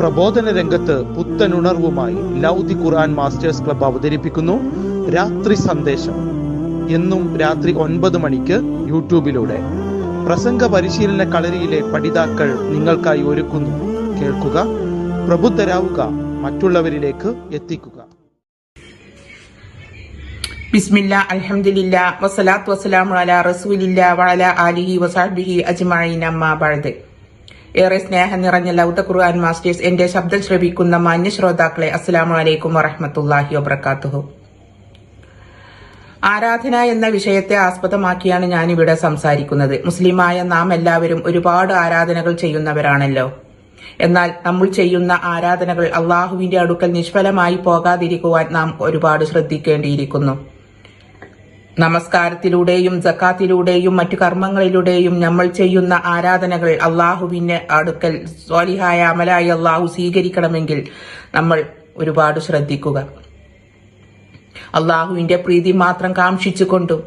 പ്രബോധന രംഗത്ത് പുത്തനുണർവുമായി ലൗദി ഖുർആൻ masters club അവതരിപ്പിക്കുന്നു. രാത്രി സന്ദേശം. എന്നും രാത്രി ഒൻപത് മണിക്ക് യൂട്യൂബിലൂടെ. പ്രസംഗ പരിശീലന കളരിയിലെ പഠിതാക്കൾ നിങ്ങൾക്കായി ഒരുക്കുന്നു. കേൾക്കുക പ്രബുദ്ധരാവുക മറ്റുള്ളവരിലേക്ക് എത്തിക്കുക. ബിസ്മില്ല അൽഹംദുലില്ല വസ്സലാത്തു വസ്സലാമു അല റസൂലില്ല വഅല ആലിഹി വസാഹ്ബിഹി അജ്മഈൻ അമ്മാ ഏറെ സ്നേഹം നിറഞ്ഞ ലൗദ ഖുർആൻ മാസ്റ്റേഴ്സ് എന്റെ ശബ്ദം ശ്രവിക്കുന്ന മാന്യ ശ്രോതാക്കളെ അസ്സലാമു അലൈക്കും വറഹ്മത്തുള്ളാഹി വബറകാതുഹു ആരാധന എന്ന വിഷയത്തെ ആസ്പദമാക്കിയാണ് ഞാനിവിടെ സംസാരിക്കുന്നത്. മുസ്ലിമായ നാം എല്ലാവരും ഒരുപാട് ആരാധനകൾ ചെയ്യുന്നവരാണല്ലോ. എന്നാൽ നമ്മൾ ചെയ്യുന്ന ആരാധനകൾ അള്ളാഹുവിന്റെ അടുക്കൽ നിഷ്ഫലമായി പോകാതിരിക്കുവാൻ നാം ഒരുപാട് ശ്രദ്ധിക്കേണ്ടിയിരിക്കുന്നു. നമസ്കാരത്തിലൂടെയും ജക്കാത്തിലൂടെയും മറ്റു കർമ്മങ്ങളിലൂടെയും നമ്മൾ ചെയ്യുന്ന ആരാധനകൾ അള്ളാഹുവിന്റെ അടുക്കൽ സ്വാലിഹായ അമലായി അള്ളാഹു സ്വീകരിക്കണമെങ്കിൽ നമ്മൾ ഒരുപാട് ശ്രദ്ധിക്കുക. അള്ളാഹുവിന്റെ പ്രീതി മാത്രം കാക്ഷിച്ചുകൊണ്ടും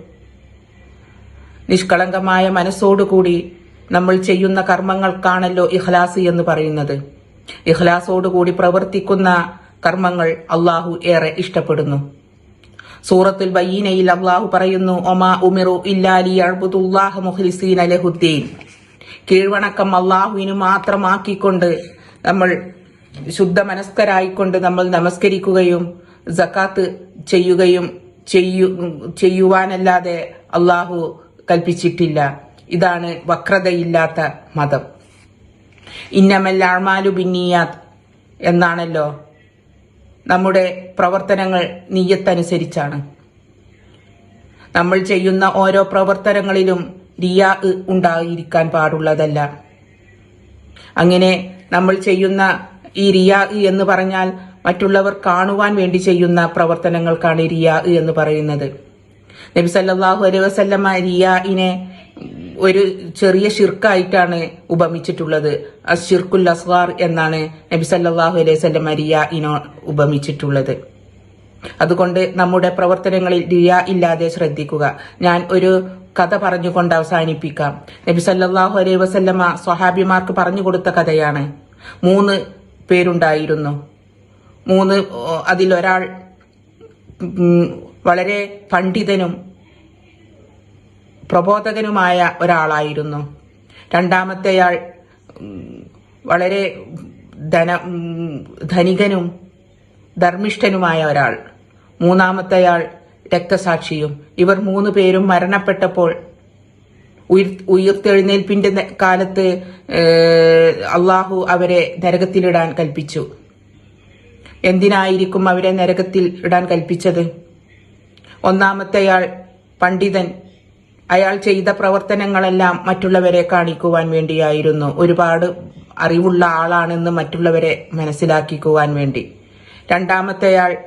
നിഷ്കളങ്കമായ മനസ്സോടുകൂടി നമ്മൾ ചെയ്യുന്ന കർമ്മങ്ങൾക്കാണല്ലോ ഇഖ്ലാസ് എന്ന് പറയുന്നത്. ഇഖ്ലാസോടുകൂടി പ്രവർത്തിക്കുന്ന കർമ്മങ്ങൾ അള്ളാഹു ഏറെ ഇഷ്ടപ്പെടുന്നു. സൂറത്തുൽ ബയ്യീനയിൽ അള്ളാഹു പറയുന്നു ഒമാ ഉമിറു ഇല്ലാലി അഴ്ബുദുല്ലാഹ് മുഹ്ലിസീൻ അലഹുദ്ദീൻ കീഴ്വണക്കം അള്ളാഹുവിന് മാത്രമാക്കിക്കൊണ്ട് നമ്മൾ ശുദ്ധ മനസ്കരായിക്കൊണ്ട് നമ്മൾ നമസ്കരിക്കുകയും ജക്കാത്ത് ചെയ്യുകയും ചെയ്യു ചെയ്യുവാനല്ലാതെ അള്ളാഹു കൽപ്പിച്ചിട്ടില്ല. ഇതാണ് വക്രതയില്ലാത്ത മതം. ഇന്നമൽ ബിന്നിയാത് എന്നാണല്ലോ നമ്മുടെ പ്രവർത്തനങ്ങൾ നീയത്തനുസരിച്ചാണ്. നമ്മൾ ചെയ്യുന്ന ഓരോ പ്രവർത്തനങ്ങളിലും റിയാ ഉണ്ടായിരിക്കാൻ പാടുള്ളതല്ല. അങ്ങനെ നമ്മൾ ചെയ്യുന്ന ഈ റിയാ എന്ന് പറഞ്ഞാൽ മറ്റുള്ളവർ കാണുവാൻ വേണ്ടി ചെയ്യുന്ന പ്രവർത്തനങ്ങൾക്കാണ് റിയാ എന്ന് പറയുന്നത്. നബി സല്ലല്ലാഹു അലൈഹി വസല്ലമ റിയാഇനെ ഒരു ചെറിയ ഷിർക്കായിട്ടാണ് ഉപമിച്ചിട്ടുള്ളത്. അഷിർക്കുൽ അസ്വാർ എന്നാണ് നബി സല്ലാഹു അലൈഹി മരിയ ഇനോ ഉപമിച്ചിട്ടുള്ളത്. അതുകൊണ്ട് നമ്മുടെ പ്രവർത്തനങ്ങളിൽ റിയ ഇല്ലാതെ ശ്രദ്ധിക്കുക. ഞാൻ ഒരു കഥ പറഞ്ഞുകൊണ്ട് അവസാനിപ്പിക്കാം. നബി സല്ലാഹു അലൈഹി വസല്ലമ സ്വഹാബിമാർക്ക് പറഞ്ഞു കൊടുത്ത കഥയാണ്. മൂന്ന് പേരുണ്ടായിരുന്നു. മൂന്ന് അതിലൊരാൾ വളരെ പണ്ഡിതനും പ്രബോധകനുമായ ഒരാളായിരുന്നു. രണ്ടാമത്തെയാൾ വളരെ ധന ധനികനും ധർമ്മിഷ്ഠനുമായ ഒരാൾ. മൂന്നാമത്തെയാൾ രക്തസാക്ഷിയും. ഇവർ മൂന്ന് പേരും മരണപ്പെട്ടപ്പോൾ ഉയർ ഉയർത്തെഴുന്നേൽപ്പിന്റെ കാലത്ത് അള്ളാഹു അവരെ നരകത്തിലിടാൻ കൽപ്പിച്ചു. എന്തിനായിരിക്കും അവരെ നരകത്തിൽ ഇടാൻ കൽപ്പിച്ചത്? ഒന്നാമത്തെയാൾ പണ്ഡിതൻ അയാൾ ചെയ്ത പ്രവർത്തനങ്ങളെല്ലാം മറ്റുള്ളവരെ കാണിക്കുവാൻ വേണ്ടിയായിരുന്നു. ഒരുപാട് അറിവുള്ള ആളാണെന്ന് മറ്റുള്ളവരെ മനസ്സിലാക്കിക്കുവാൻ വേണ്ടി. രണ്ടാമത്തെയാൾ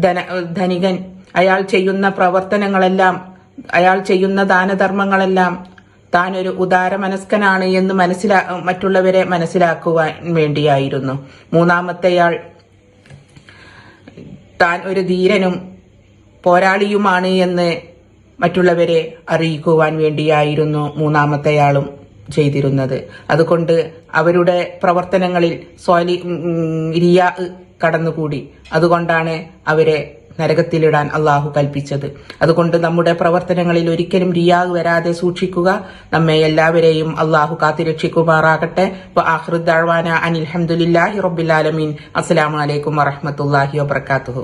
ധന ധനികൻ. അയാൾ ചെയ്യുന്ന പ്രവർത്തനങ്ങളെല്ലാം അയാൾ ചെയ്യുന്ന ദാനധർമ്മങ്ങളെല്ലാം താൻ ഒരു ഉദാരമനസ്കനാണ് എന്ന് മനസ്സിലാ മറ്റുള്ളവരെ മനസ്സിലാക്കുവാൻ വേണ്ടിയായിരുന്നു. മൂന്നാമത്തെയാൾ താൻ ഒരു ധീരനും പോരാളിയുമാണ് എന്ന് മറ്റുള്ളവരെ അറിയിക്കുവാൻ വേണ്ടിയായിരുന്നു മൂന്നാമത്തെയാളും ചെയ്തിരുന്നത്. അതുകൊണ്ട് അവരുടെ പ്രവർത്തനങ്ങളിൽ സ്വാലി ഇരിയ കടന്നുകൂടി. അതുകൊണ്ടാണ് അവരെ നരകത്തിലിടാൻ അള്ളാഹു കൽപ്പിച്ചത്. അതുകൊണ്ട് നമ്മുടെ പ്രവർത്തനങ്ങളിൽ ഒരിക്കലും റിയാ വരാതെ സൂക്ഷിക്കുക. നമ്മെ എല്ലാവരെയും അള്ളാഹു കാത്തിരക്ഷിക്കുമാറാകട്ടെ അനിൽഹമുല്ലാഹി റബ്ബിലാലമീൻ അസ്സലാമലൈക്കും വറഹമത്തല്ലാഹി വബർക്കാത്തുഹു